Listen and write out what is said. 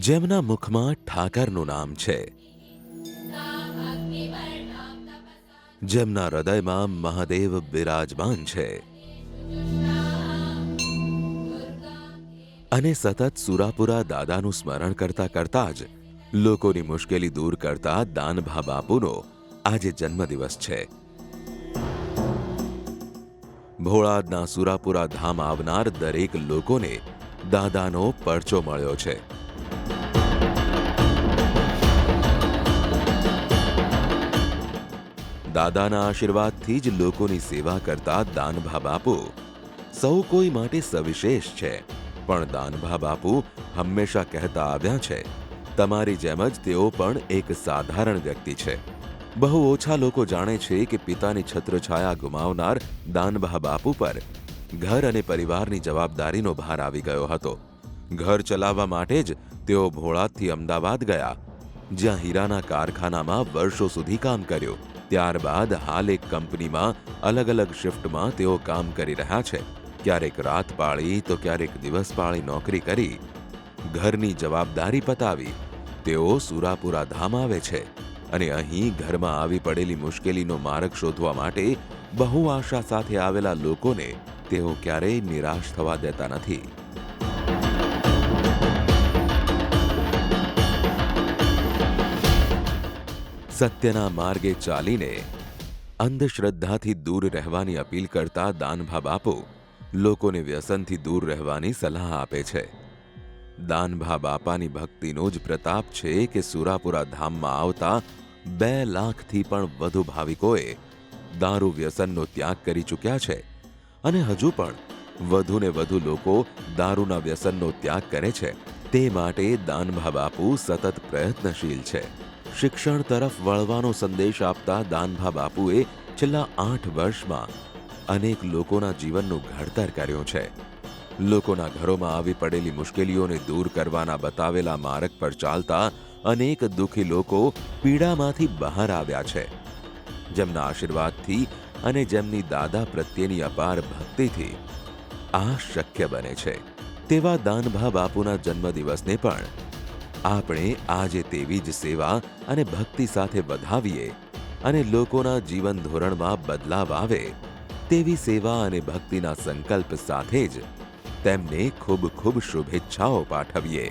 જેમના મુખમાં ઠાકરનું નામ છે. જેમના હૃદયમાં મહાદેવ બિરાજમાન છે. અને સતત સુરાપુરા દાદાનું સ્મરણ કરતા કરતા જ લોકોની મુશ્કેલી દૂર કરતા દાનભા બાપુનો આજે જન્મદિવસ છે. ભોળાદના સુરાપુરા ધામ આવનાર દરેક લોકોને દાદાનો પરચો મળ્યો છે. દાદાના આશીર્વાદથી જ લોકોની સેવા કરતા દાનભા બાપુ સૌ કોઈ માટે સવિશેષ છે, પણ દાનભા બાપુ હંમેશા કહેતા આવ્યા છે. તમારી જેમ જ તેઓ પણ એક સાધારણ વ્યક્તિ છે. બહુ ઓછા લોકો જાણે છે કે પિતાની છત્રછાયા ગુમાવનાર દાનભા બાપુ પર ઘર અને પરિવારની જવાબદારીનો ભાર આવી ગયો હતો. ઘર ચલાવવા માટે જ તેઓ ભોળાતથી અમદાવાદ ગયા, જ્યાં હીરાના કારખાનામાં વર્ષો સુધી કામ કર્યું. ત્યારબાદ હાલ એક કંપનીમાં અલગ અલગ શિફ્ટમાં તેઓ કામ કરી રહ્યા છે. ક્યારેક રાત પાળી, તો ક્યારેક દિવસ પાળી નોકરી કરી, ઘરની જવાબદારી પતાવી. તેઓ સુરાપુરા ધામ આવે છે અને અહીં ઘરમાં આવી પડેલી મુશ્કેલીનો માર્ગ શોધવા માટે બહુ આશા સાથે આવેલા લોકોને તેઓ ક્યારેય નિરાશ થવા દેતા નથી. સત્યના માર્ગે ચાલીને અંધશ્રદ્ધાથી દૂર રહેવાની અપીલ કરતા દાનભા બાપુ લોકોને વ્યસનથી દૂર રહેવાની સલાહ આપે છે. દાનભા બાપાની ભક્તિનો જ પ્રતાપ છે કે સુરાપુરા ધામમાં આવતા બે લાખથી પણ વધુ ભાવિકોએ દારૂ વ્યસનનો ત્યાગ કરી ચૂક્યા છે અને હજુ પણ વધુને વધુ લોકો દારૂના વ્યસનનો ત્યાગ કરે છે. તે માટે દાનભા બાપુ સતત પ્રયત્નશીલ છે. શિક્ષણ તરફ વળવાનો સંદેશ આપતા દાનભા બાપુએ છેલ્લા આઠ વર્ષમાં અનેક લોકોના જીવનનું ઘડતર કર્યું છે. લોકોના ઘરોમાં આવી પડેલી મુશ્કેલીઓને દૂર કરવાના બતાવેલા માર્ગ પર ચાલતા અનેક દુઃખી લોકો પીડામાંથી બહાર આવ્યા છે. જેમના આશીર્વાદથી અને જેમની દાદા પ્રત્યેની અપાર ભક્તિથી આ શક્ય બને છે. તેવા દાનભા બાપુના જન્મદિવસને પણ આપણે આજે તેવી જ સેવા અને ભક્તિ સાથે વધાવીએ અને લોકોના જીવન ધોરણમાં બદલાવ આવે, તેવી સેવા અને ભક્તિના સંકલ્પ સાથે જ તેમને ખૂબ ખૂબ શુભેચ્છાઓ પાઠવીએ.